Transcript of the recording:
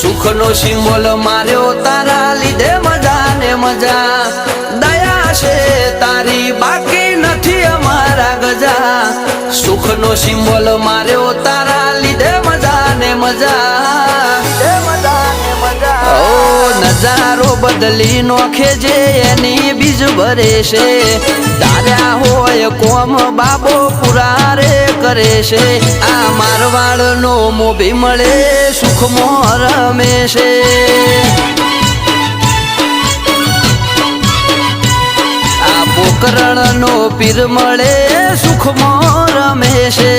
Symbol માર્યો તારા લીધે મજા ને મજા. દયા છે તારી, બાકી નથી અમારા ગજા. સુખનો સિમ્બોલ માર્યો તારા લીધે મજા. ને મજા. નજારો બદલી નોખે જે એની બીજ ભરે છે તાર્યા હોય કોમ બાબો પુરા કરે છે, આ મારવાડ નો મોભી મળે સુખમો રમે છે આ પોકરણ નો પીર મળે સુખમો રમે છે